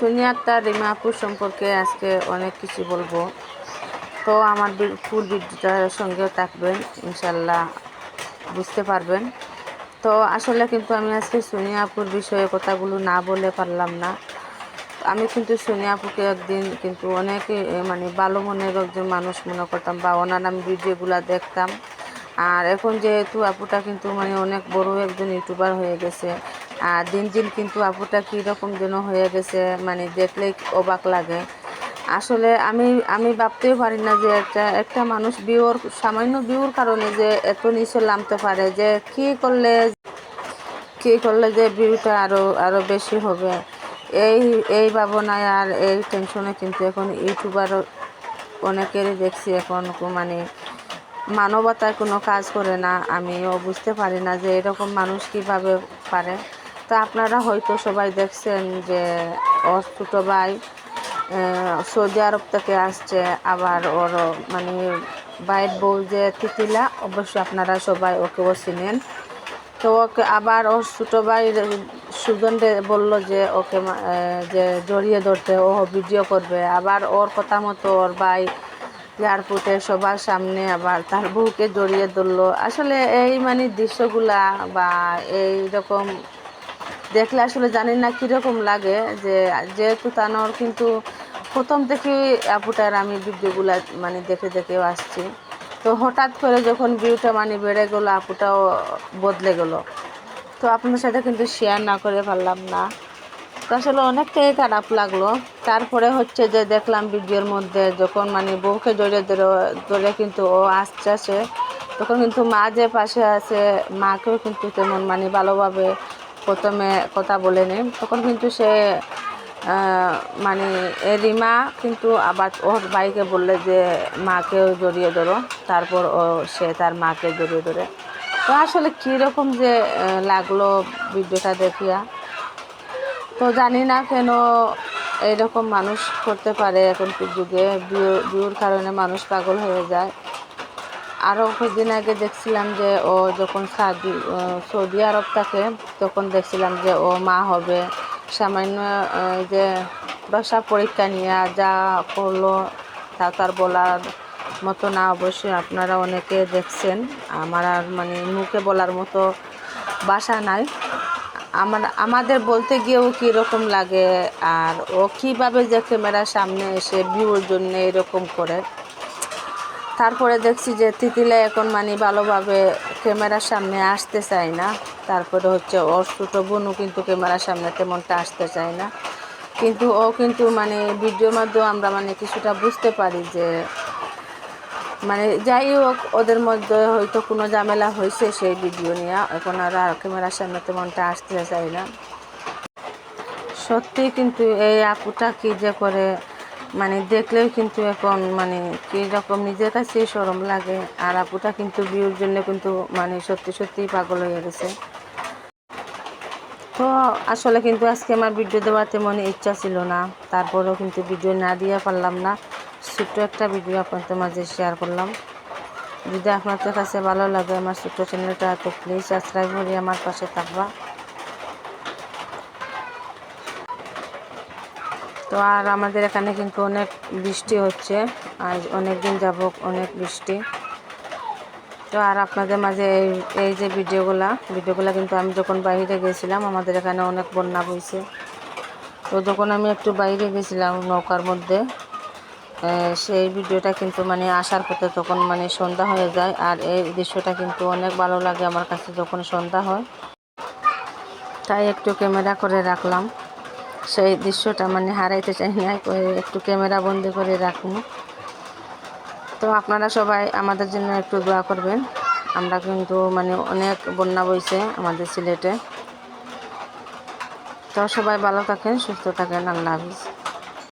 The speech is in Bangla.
সুনিয়া আক্তার রিমা আপুর সম্পর্কে আজকে অনেক কিছু বলব। তো আমার ফুল ভিডিওটার সঙ্গেও থাকবেন, ইনশাল্লাহ বুঝতে পারবেন। তো আসলে কিন্তু আমি আজকে সুনিয়া আপুর বিষয়ে কথাগুলো না বলে পারলাম না। আমি কিন্তু সোনিয়া আপুকে একদিন কিন্তু অনেক মানে ভালো মনের একজন মানুষ মনে করতাম বা ওনার আমি ভিডিওগুলো দেখতাম। আর এখন যেহেতু আপুটা কিন্তু মানে অনেক বড় একজন ইউটিউবার হয়ে গেছে আর দিন দিন কিন্তু আপুটা কীরকম যেন হয়ে গেছে মানে দেখলেই অবাক লাগে। আসলে আমি আমি ভাবতেও পারি না যে একটা একটা মানুষ বিওর সামান্য বিওর কারণে যে এত নিচে নামতে পারে, যে কী করলে কী করলে যে ভিউটা আরও আরও বেশি হবে। এই এই ভাবনায় আর এই টেনশনে কিন্তু এখন ইউটিউবার অনেকেরই দেখছি এখন মানে মানবতায় কোনো কাজ করে না। আমিও বুঝতে পারি না যে এরকম মানুষ কীভাবে পারে। তো আপনারা হয়তো সবাই দেখছেন যে ওর ছোটো ভাই সৌদি আরব থেকে আসছে। আবার ওর মানে বাইর বউ যে তিতিলা, অবশ্যই আপনারা সবাই ওকেও চিনেন। তো ওকে আবার ওর ছোটো ভাই সুজন বলল যে ওকে যে জড়িয়ে ধরতে ও ভিডিও করবে। আবার ওর কথা মতো ওর ভাই এয়ারপোর্টে সবার সামনে আবার তার বউকে জড়িয়ে ধরলো। আসলে এই মানে দৃশ্যগুলা বা এই রকম দেখলে আসলে জানি না কীরকম লাগে যে, যেহেতু তানোর কিন্তু প্রথম থেকে আপুটার আমি ভিডিওগুলো মানে দেখে দেখেও আসছি। তো হঠাৎ করে যখন ভিউটা মানে বেড়ে গেলো, আপুটাও বদলে গেলো। তো আপনার সাথে কিন্তু শেয়ার না করে পারলাম না। তো আসলে অনেকটাই খারাপ লাগল। তারপরে হচ্ছে যে দেখলাম ভিডিওর মধ্যে যখন মানে বউকে জড়িয়ে ধরে ধরে কিন্তু ও আসছে আসে, তখন কিন্তু মা যে পাশে আছে, মাকেও কিন্তু তেমন মানে ভালোভাবে প্রথমে কথা বলে বলেনি তখন কিন্তু সে মানে রিমা কিন্তু আবার ওর ভাইকে বললে যে, মাকেও জড়িয়ে ধরো। তারপর ও, সে তার মাকে জড়িয়ে ধরে। তো আসলে কীরকম যে লাগল ভিডিওটা দেখিয়া। তো জানি না কেন এইরকম মানুষ করতে পারে এখনকার যুগে। বিয়ে- বিয়ের কারণে মানুষ পাগল হয়ে যায়। আরও কিছুদিন আগে দেখছিলাম যে ও যখন আহ, সৌদি আরব থাকে তখন দেখছিলাম যে ও মা হবে। সামান্য যে প্রসাব পরীক্ষা নিয়ে যা করল তা তার বলার মতো না অবশ্যই আপনারা অনেকে দেখছেন। আমার আর মানে মুখে বলার মতো বাসা নাই। আমার আমাদের বলতে গিয়েও কীরকম লাগে আর ও কীভাবে যে ক্যামেরার সামনে এসে ভিউর জন্য এরকম করে। তারপরে দেখছি যে তিতিলে এখন মানে ভালোভাবে ক্যামেরার সামনে আসতে চায় না। তারপরে হচ্ছে ওর ছোটো বোনও কিন্তু ক্যামেরার সামনে তেমনটা আসতে চায় না। কিন্তু ও কিন্তু মানে ভিডিওর মাধ্যমে আমরা মানে কিছুটা বুঝতে পারি যে মানে যাই হোক, ওদের মধ্যে হয়তো কোনো ঝামেলা হয়েছে সেই ভিডিও নিয়ে। এখন আর ক্যামেরার সামনে তেমনটা আসতে চায় না। সত্যি কিন্তু এই আপুটা কি যে করে মানে দেখলেও কিন্তু এখন মানে কি রকম নিজের কাছেই সরম লাগে, আর আপুটা কিন্তু বিয়ের জন্য কিন্তু মানে সত্যি সত্যিই পাগল হয়ে গেছে। তো আসলে কিন্তু আজকে আমার ভিডিও দেওয়ার তেমন ইচ্ছা ছিল না, তারপরেও কিন্তু ভিডিও না দিয়ে পারলাম না। ছোট্ট একটা ভিডিও আপনাদের মাঝে শেয়ার করলাম। যদি আপনাদের কাছে ভালো লাগে আমার ছোট্ট চ্যানেলটা তো প্লিজ সাবস্ক্রাইব করে আমার পাশে থাকবা। তো আর আমাদের এখানে কিন্তু অনেক বৃষ্টি হচ্ছে। আজ অনেক দিন যাব অনেক বৃষ্টি। তো আর আপনাদের মাঝে এই এই যে ভিডিওগুলা ভিডিওগুলা কিন্তু আমি যখন বাইরে গেছিলাম, আমাদের এখানে অনেক বন্যা বইছে। তো যখন আমি একটু বাইরে গেছিলাম নৌকার মধ্যে সেই ভিডিওটা কিন্তু মানে আসার পথে তখন মানে সন্ধ্যা হয়ে যায়, আর এই দৃশ্যটা কিন্তু অনেক ভালো লাগে আমার কাছে যখন সন্ধ্যা হয়। তাই একটু ক্যামেরা করে রাখলাম। সেই দৃশ্যটা মানে হারাইতে চাই না একটু ক্যামেরা বন্দি করে রাখুন। তো আপনারা সবাই আমাদের জন্য একটু দোয়া করবেন। আমরা কিন্তু মানে অনেক বন্যা বইছে আমাদের সিলেটে। তো সবাই ভালো থাকেন, সুস্থ থাকেন, আল্লাহ হাফিজ।